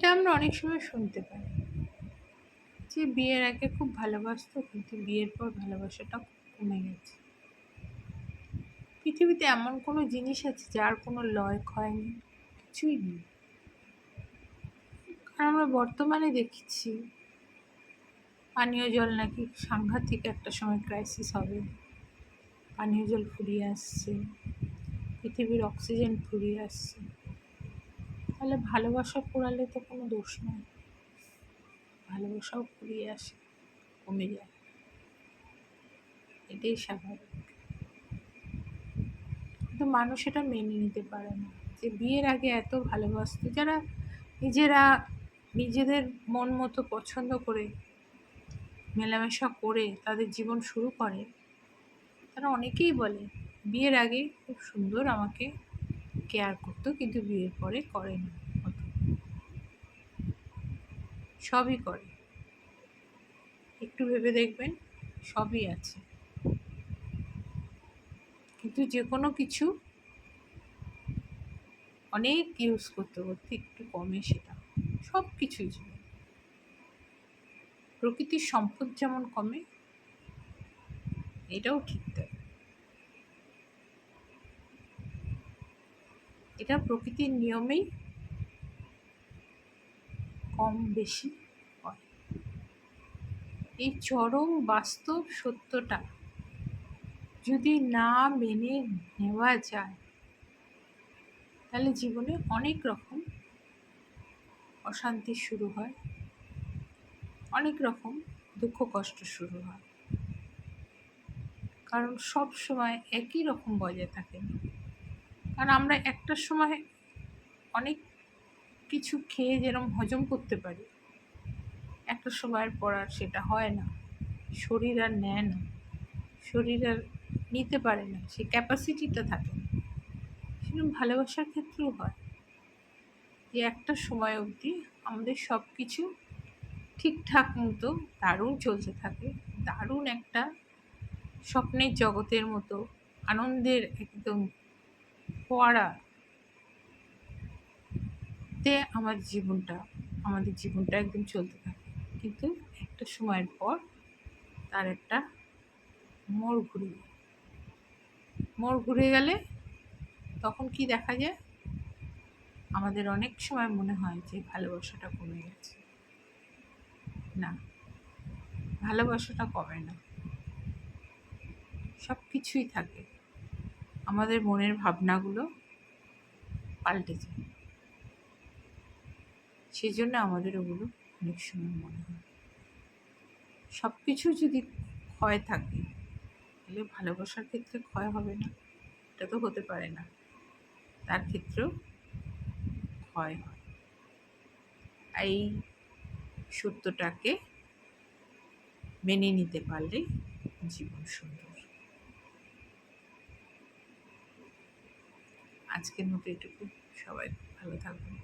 এটা আমরা অনেক সময় শুনতে পাই যে বিয়ের আগে খুব ভালোবাসতো, কিন্তু বিয়ের পর ভালোবাসাটা কমে গেছে। পৃথিবীতে এমন কোনো জিনিস আছে যার কোনো লয় ক্ষয় নেই কিছুই নেই। কারণ আমরা বর্তমানে দেখছি, পানীয় জল নাকি সাংঘাতিক একটা সময় ক্রাইসিস হবে। পানীয় জল ফুরিয়ে আসছে, পৃথিবীর অক্সিজেন ফুরিয়ে আসছে। তাহলে ভালোবাসা পোড়ালে তো কোনো দোষ নয় ভালোবাসাও ফুরিয়ে আসে, কমে যায়। এটাই স্বাভাবিক। কিন্তু মানুষ এটা মেনে নিতে পারে না, যে বিয়ের আগে এত ভালোবাসত। যারা নিজেরা নিজেদের মন মতো পছন্দ করে, মেলামেশা করে তাদের জীবন শুরু করে, তারা অনেকেই বলে, বিয়ের আগে খুব সুন্দর আমাকে কেয়ার করতো, কিন্তু বিয়ের পরে করে না সবই করে। একটু ভেবে দেখবেন, সবই আছে। কিন্তু যে কোনো কিছু অনেক ইউজ করতে করতে একটু কমে সেটা। সব কিছুই প্রকৃতির সম্পদ যেমন কমে, এটাও ঠিক তাই। এটা প্রকৃতির নিয়মেই কম বেশি হয়। এই চরম বাস্তব সত্যটা যদি না মেনে নেওয়া যায়, তাহলে জীবনে অনেক রকম অশান্তি শুরু হয়, অনেক রকম দুঃখ কষ্ট শুরু হয়। কারণ সব সময় একই রকম বজায় থাকে। না কারণ আমরা একটা সময় অনেক কিছু খেয়ে যেরকম হজম করতে পারি, একটা সময়ের পর আর সেটা হয় না। শরীর আর নেয় না। শরীর আর নিতে পারে না। সেই ক্যাপাসিটিটা থাকে না। সেরকম ভালোবাসার ক্ষেত্রেও হয়। যে একটা সময় অবধি আমাদের সব কিছু ঠিকঠাক মতো দারুণ চলতে থাকে। দারুণ একটা স্বপ্নের জগতের মতো, আনন্দের একদম ফোয়ারা তে আমার জীবনটা, আমাদের জীবনটা একদম চলতে থাকে। কিন্তু একটা সময়ের পর তার একটা মোড় ঘুরে মোড় ঘুরে গেলে তখন কি দেখা যায়? আমাদের অনেক সময় মনে হয় যে ভালোবাসাটা কমে গেছে। না, ভালোবাসাটা কমে না। সব কিছুই থাকে। আমাদের মনের ভাবনাগুলো পাল্টে যায়। সেই জন্য আমাদের ওগুলো অনেক সময় মনে হয়। সব কিছু যদি ক্ষয় থাকে, তাহলে ভালোবাসার ক্ষেত্রে ক্ষয় হবে না, এটা তো হতে পারে না। তার ক্ষেত্রেও ক্ষয় হয়। এই সত্যটাকে মেনে নিতে পারলে জীবন সুন্দর। আজকের মতো এটুকু। সবাই ভালো থাকবেন।